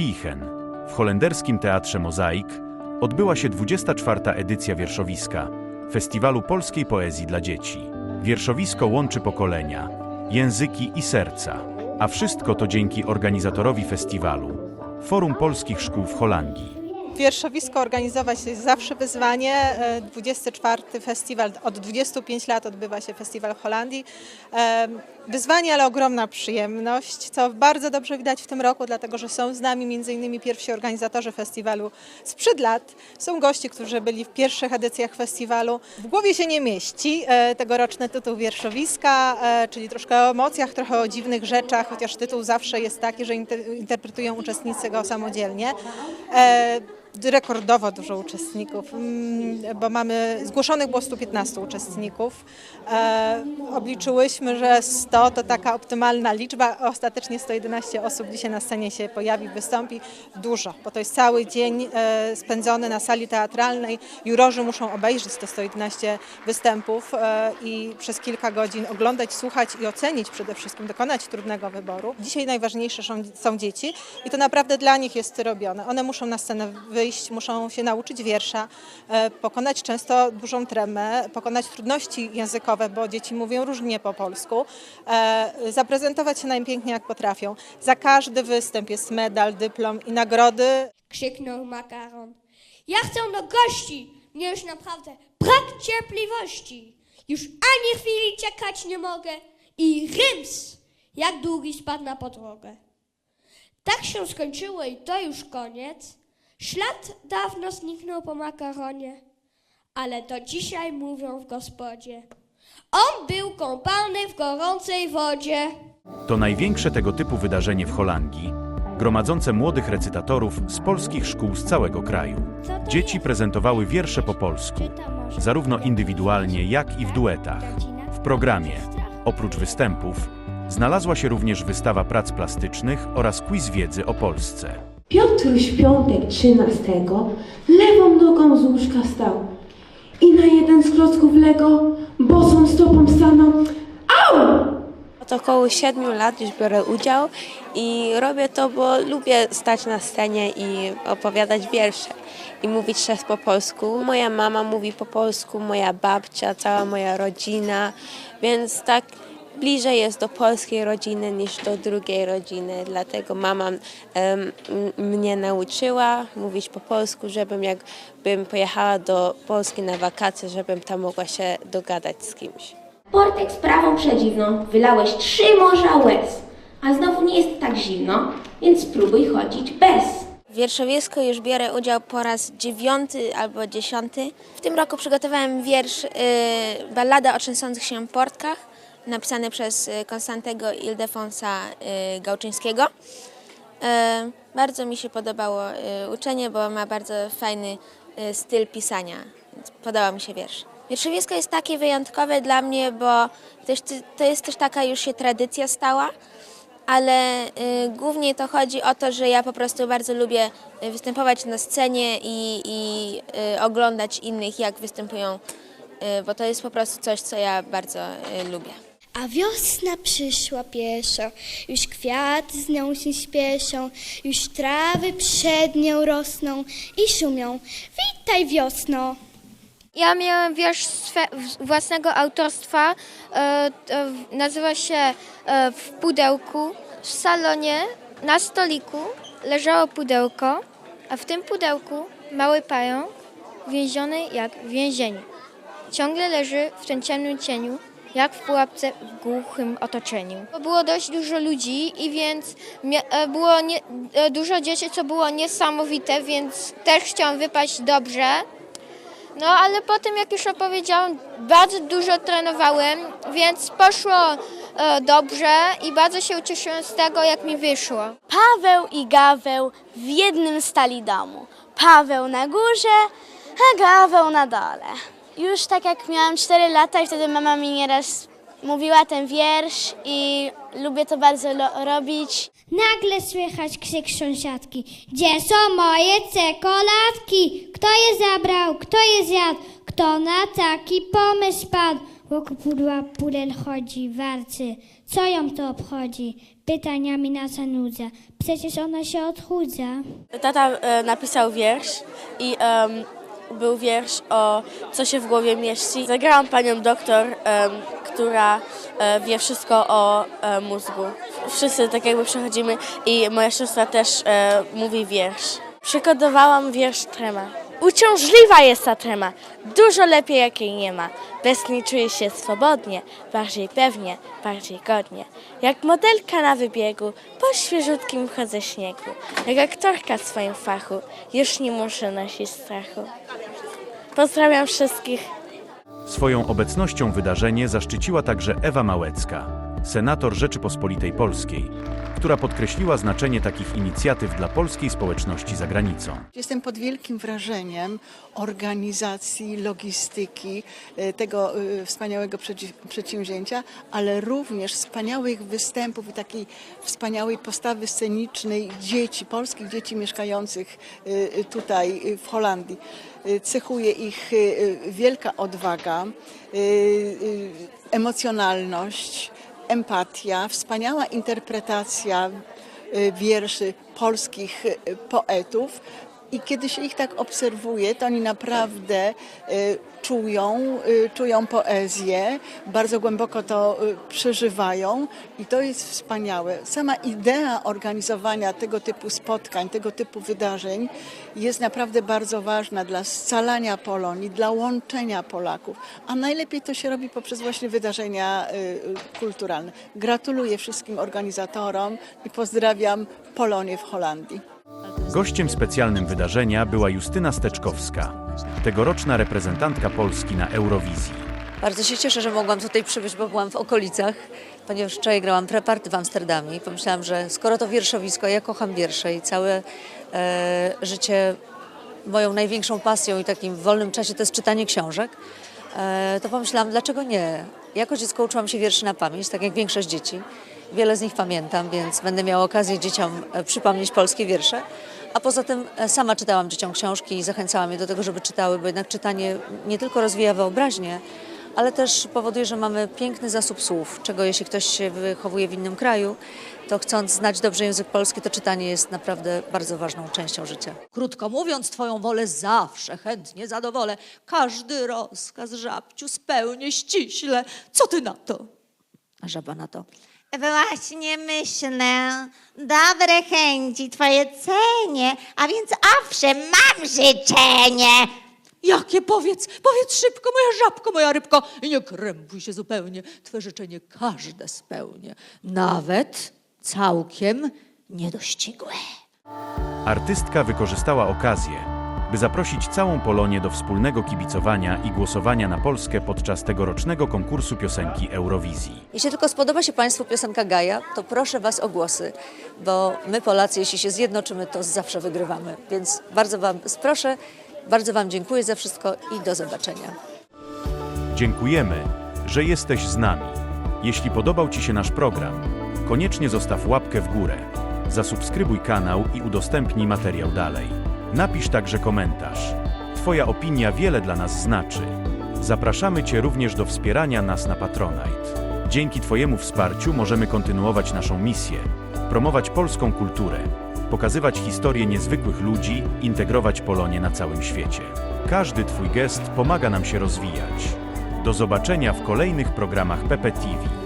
Wichen, w holenderskim Teatrze Mozaik, odbyła się 24. edycja wierszowiska, Festiwalu Polskiej Poezji dla Dzieci. Wierszowisko łączy pokolenia, języki i serca, a wszystko to dzięki organizatorowi festiwalu, Forum Polskich Szkół w Holandii. Wierszowisko organizować jest zawsze wyzwanie. E, 24 festiwal, od 25 lat odbywa się festiwal w Holandii. E, Wyzwanie, ale ogromna przyjemność, co bardzo dobrze widać w tym roku, dlatego że są z nami m.in. pierwsi organizatorzy festiwalu sprzed lat. Są goście, którzy byli w pierwszych edycjach festiwalu. W głowie się nie mieści e, tegoroczny tytuł wierszowiska, e, czyli troszkę o emocjach, trochę o dziwnych rzeczach, chociaż tytuł zawsze jest taki, że inter- interpretują uczestnicy go samodzielnie. Rekordowo dużo uczestników, mm, bo mamy zgłoszonych było 115 uczestników. E, obliczyłyśmy, że 100 to taka optymalna liczba. Ostatecznie 111 osób dzisiaj na scenie się pojawi, wystąpi. Dużo, bo to jest cały dzień e, spędzony na sali teatralnej. Jurorzy muszą obejrzeć te 111 występów e, i przez kilka godzin oglądać, słuchać i ocenić przede wszystkim, dokonać trudnego wyboru. Dzisiaj najważniejsze są, są dzieci i to naprawdę dla nich jest robione. One muszą na scenę wyjść, muszą się nauczyć wiersza, e, pokonać często dużą tremę, pokonać trudności językowe, bo dzieci mówią różnie po polsku, e, zaprezentować się najpiękniej jak potrafią. Za każdy występ jest medal, dyplom i nagrody. krzyknął makaron. Ja chcę do gości! Mnie już naprawdę brak cierpliwości. Już ani chwili czekać nie mogę. I ryms! Jak długi spadł na podłogę. Tak się skończyło i to już koniec. Ślad dawno zniknął po makaronie. Ale do dzisiaj mówią w gospodzie. On był kąpany w gorącej wodzie. To największe tego typu wydarzenie w Holandii, gromadzące młodych recytatorów z polskich szkół z całego kraju. Dzieci prezentowały wiersze po polsku, zarówno indywidualnie, jak i w duetach. W programie, oprócz występów, znalazła się również wystawa prac plastycznych oraz quiz wiedzy o Polsce. Piotruś piątek trzynastego lewą nogą z łóżka stał i na jeden z klocków Lego bosą stopą stanął. Au! Od około 7 lat już biorę udział i robię to, bo lubię stać na scenie i opowiadać wiersze i mówić też po polsku. Moja mama mówi po polsku, moja babcia, cała moja rodzina, więc tak bliżej jest do polskiej rodziny niż do drugiej rodziny. Dlatego mama mnie nauczyła mówić po polsku, żebym jakbym pojechała do Polski na wakacje, żebym tam mogła się dogadać z kimś. Portek sprawą przedziwną, wylałeś trzy morza łez, a znowu nie jest tak zimno, więc spróbuj chodzić bez. W wierszowisku już biorę udział po raz dziewiąty albo dziesiąty. W tym roku przygotowałem wiersz y, Ballada o trzęsących się portkach, napisany przez y, Konstantego Ildefonsa y, Gałczyńskiego. Y, bardzo mi się podobało uczenie, bo ma bardzo fajny styl pisania. Więc Podobał mi się wiersz. Wierszowisko jest takie wyjątkowe dla mnie, bo to jest też taka już się tradycja stała ale głównie to chodzi o to, że ja po prostu bardzo lubię występować na scenie i, i oglądać innych, jak występują, bo to jest po prostu coś, co ja bardzo lubię. A wiosna przyszła pieszo, już kwiaty z nią się śpieszą, już trawy przed nią rosną i szumią. Witaj wiosno! Ja miałem wiersz swe, własnego autorstwa, e, e, nazywa się e, W pudełku. W salonie na stoliku leżało pudełko, a w tym pudełku mały pająk więziony jak w więzieniu. Ciągle leży w tym ciemnym cieniu, jak w pułapce w głuchym otoczeniu. Było dość dużo ludzi i więc e, było nie, e, dużo dzieci, co było niesamowite, więc też chciałam wypaść dobrze. No ale potem, jak już opowiedziałam, bardzo dużo trenowałem, więc poszło e, dobrze i bardzo się ucieszyłem z tego, jak mi wyszło. Paweł i Gaweł w jednym stali domu. Paweł na górze, a Gaweł na dole. Już tak jak miałam 4 lata i wtedy mama mi nieraz mówiła ten wiersz i lubię to bardzo lo- robić. Nagle słychać krzyk sąsiadki. Gdzie są moje czekoladki? Kto je zabrał? Kto je zjadł? Kto na taki pomysł padł? Wokół pudła pudel chodzi, warcy. Co ją to obchodzi? Pytaniami nas nudzę. Przecież ona się odchudza. Tata e, napisał wiersz i em, był wiersz o co się w głowie mieści. Zagrałam panią doktor, która e, wie wszystko o e, mózgu. Wszyscy tak jakby przechodzimy i moja siostra też e, mówi wiersz. Przykodowałam wiersz trema. Uciążliwa jest ta trema, dużo lepiej jakiej nie ma. Bez niej czuję się swobodnie, bardziej pewnie, bardziej godnie. Jak modelka na wybiegu, po świeżutkim chodzę śniegu. Jak aktorka w swoim fachu, już nie muszę nosić strachu. Pozdrawiam wszystkich. Swoją obecnością wydarzenie zaszczyciła także Ewa Małecka, senator Rzeczypospolitej Polskiej, która podkreśliła znaczenie takich inicjatyw dla polskiej społeczności za granicą. Jestem pod wielkim wrażeniem organizacji, logistyki e, tego e, wspaniałego przedsięwzięcia, ale również wspaniałych występów i takiej wspaniałej postawy scenicznej dzieci, polskich dzieci mieszkających e, tutaj w Holandii. Cechuje ich wielka odwaga, emocjonalność, empatia, wspaniała interpretacja y, wierszy polskich y, poetów. I kiedy się ich tak obserwuje, to oni naprawdę y, czują, y, czują poezję, bardzo głęboko to y, przeżywają i to jest wspaniałe. Sama idea organizowania tego typu spotkań, tego typu wydarzeń jest naprawdę bardzo ważna dla scalania Polonii, dla łączenia Polaków, a najlepiej to się robi poprzez właśnie wydarzenia kulturalne. Gratuluję wszystkim organizatorom i pozdrawiam Polonię w Holandii. Gościem specjalnym wydarzenia była Justyna Steczkowska, tegoroczna reprezentantka Polski na Eurowizji. Bardzo się cieszę, że mogłam tutaj przybyć, bo byłam w okolicach, ponieważ wczoraj grałam preparty w Amsterdamie i pomyślałam, że skoro to wierszowisko, ja kocham wiersze i całe e, życie moją największą pasją i takim wolnym czasie to jest czytanie książek, e, to pomyślałam, dlaczego nie? Jako dziecko uczyłam się wierszy na pamięć, tak jak większość dzieci. Wiele z nich pamiętam, więc będę miała okazję dzieciom e, przypomnieć polskie wiersze. A poza tym e, sama czytałam dzieciom książki i zachęcałam je do tego, żeby czytały, bo jednak czytanie nie tylko rozwija wyobraźnię, ale też powoduje, że mamy piękny zasób słów, czego jeśli ktoś się wychowuje w innym kraju, to chcąc znać dobrze język polski, to czytanie jest naprawdę bardzo ważną częścią życia. Krótko mówiąc, Twoją wolę zawsze chętnie zadowolę. Każdy rozkaz żabciu spełnię ściśle. Co Ty na to? A żaba na to. Właśnie myślę, dobre chęci twoje cenię, a więc owszem, mam życzenie. Jakie powiedz, powiedz szybko, moja żabko, moja rybko i nie krępuj się zupełnie. Twe życzenie każde spełnię, nawet całkiem niedościgłe. Artystka wykorzystała okazję, by zaprosić całą Polonię do wspólnego kibicowania i głosowania na Polskę podczas tegorocznego konkursu piosenki Eurowizji. Jeśli tylko spodoba się Państwu piosenka Gaja, to proszę Was o głosy, bo my Polacy, jeśli się zjednoczymy, to zawsze wygrywamy. Więc bardzo Wam proszę, bardzo Wam dziękuję za wszystko i do zobaczenia. Dziękujemy, że jesteś z nami. Jeśli podobał Ci się nasz program, koniecznie zostaw łapkę w górę, zasubskrybuj kanał i udostępnij materiał dalej. Napisz także komentarz. Twoja opinia wiele dla nas znaczy. Zapraszamy Cię również do wspierania nas na Patronite. Dzięki Twojemu wsparciu możemy kontynuować naszą misję, promować polską kulturę, pokazywać historię niezwykłych ludzi, integrować Polonię na całym świecie. Każdy Twój gest pomaga nam się rozwijać. Do zobaczenia w kolejnych programach PPTV.